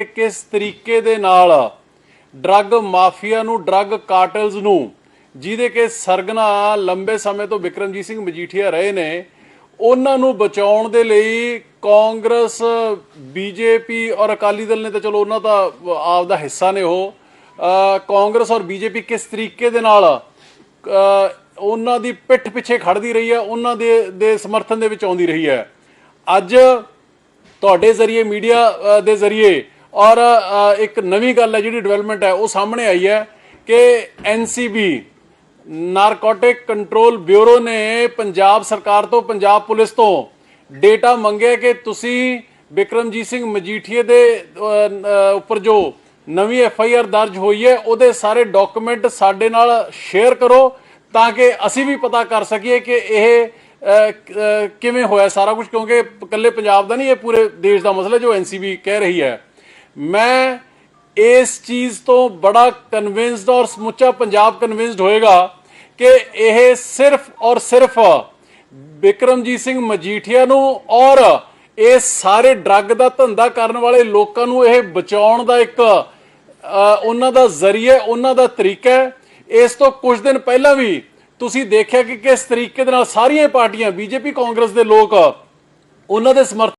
ਕਿਸ ਤਰੀਕੇ ਦੇ ਨਾਲ ਡਰੱਗ ਮਾਫੀਆ ਨੂੰ, ਡਰੱਗ ਕਾਰਟਲਸ ਨੂੰ, ਜਿਹਦੇ ਕਿ ਸਰਗਨਾ ਲੰਬੇ ਸਮੇਂ ਤੋਂ ਵਿਕਰਮਜੀਤ ਸਿੰਘ ਮਜੀਠੀਆ ਰਹੇ ਨੇ, ਉਹਨਾਂ ਨੂੰ ਬਚਾਉਣ ਦੇ ਲਈ ਕਾਂਗਰਸ, ਬੀਜੇਪੀ ਔਰ ਅਕਾਲੀ ਦਲ ਨੇ ਤਾਂ ਚਲੋ ਉਹਨਾਂ ਦਾ ਆਪ ਦਾ ਹਿੱਸਾ ਨੇ ਉਹ। ਕਾਂਗਰਸ ਔਰ ਬੀਜੇਪੀ ਕਿਸ ਤਰੀਕੇ ਦੇ ਨਾਲ ਉਹਨਾਂ ਦੀ ਪਿੱਠ ਪਿੱਛੇ ਖੜਦੀ ਰਹੀ ਹੈ, ਉਹਨਾਂ ਦੇ ਦੇ ਸਮਰਥਨ ਦੇ ਵਿੱਚ ਆਉਂਦੀ ਰਹੀ ਹੈ। ਅੱਜ ਤੁਹਾਡੇ ਜ਼ਰੀਏ, ਮੀਡੀਆ ਦੇ ਜ਼ਰੀਏ ਔਰ ਇੱਕ ਨਵੀਂ ਗੱਲ ਹੈ ਜਿਹੜੀ ਡਿਵੈਲਪਮੈਂਟ ਹੈ, ਉਹ ਸਾਹਮਣੇ ਆਈ ਹੈ ਕਿ ਐਨਸੀਬੀ ਨਾਰਕੋਟਿਕ ਕੰਟਰੋਲ ਬਿਊਰੋ ਨੇ ਪੰਜਾਬ ਸਰਕਾਰ ਤੋਂ, ਪੰਜਾਬ ਪੁਲਿਸ ਤੋਂ ਡੇਟਾ ਮੰਗਿਆ ਕਿ ਤੁਸੀਂ ਬਿਕਰਮਜੀਤ ਸਿੰਘ ਮਜੀਠੀਏ ਦੇ ਉੱਪਰ ਜੋ ਨਵੀਂ ਐਫ ਆਈ ਆਰ ਦਰਜ ਹੋਈ ਹੈ, ਉਹਦੇ ਸਾਰੇ ਡਾਕੂਮੈਂਟ ਸਾਡੇ ਨਾਲ ਸ਼ੇਅਰ ਕਰੋ ਤਾਂ ਕਿ ਅਸੀਂ ਵੀ ਪਤਾ ਕਰ ਸਕੀਏ ਕਿ ਇਹ ਕਿਵੇਂ ਹੋਇਆ ਸਾਰਾ ਕੁਝ, ਕਿਉਂਕਿ ਇਕੱਲੇ ਪੰਜਾਬ ਦਾ ਨਹੀਂ, ਇਹ ਪੂਰੇ ਦੇਸ਼ ਦਾ ਮਸਲਾ ਜੋ ਐਨਸੀਬੀ ਕਹਿ ਰਹੀ ਹੈ। ਮੈਂ ਇਸ ਚੀਜ਼ ਤੋਂ ਬੜਾ ਕਨਵਿੰਸਡ ਔਰ ਸਮੁੱਚਾ ਪੰਜਾਬ ਕਨਵਿੰਸਡ ਹੋਏਗਾ ਕਿ ਇਹ ਸਿਰਫ ਔਰ ਸਿਰਫ ਬਿਕਰਮਜੀਤ ਸਿੰਘ ਮਜੀਠੀਆ ਨੂੰ ਔਰ ਇਹ ਸਾਰੇ ਡਰੱਗ ਦਾ ਧੰਦਾ ਕਰਨ ਵਾਲੇ ਲੋਕਾਂ ਨੂੰ ਇਹ ਬਚਾਉਣ ਦਾ ਇੱਕ ਉਹਨਾਂ ਦਾ ਜ਼ਰੀਆ, ਉਹਨਾਂ ਦਾ ਤਰੀਕਾ ਹੈ। ਇਸ ਤੋਂ ਕੁਝ ਦਿਨ ਪਹਿਲਾਂ ਵੀ ਤੁਸੀਂ ਦੇਖਿਆ ਕਿ ਕਿਸ ਤਰੀਕੇ ਦੇ ਨਾਲ ਸਾਰੀਆਂ ਪਾਰਟੀਆਂ, ਬੀਜੇਪੀ, ਕਾਂਗਰਸ ਦੇ ਲੋਕ, ਉਹਨਾਂ ਦੇ ਸਮਰਥਨ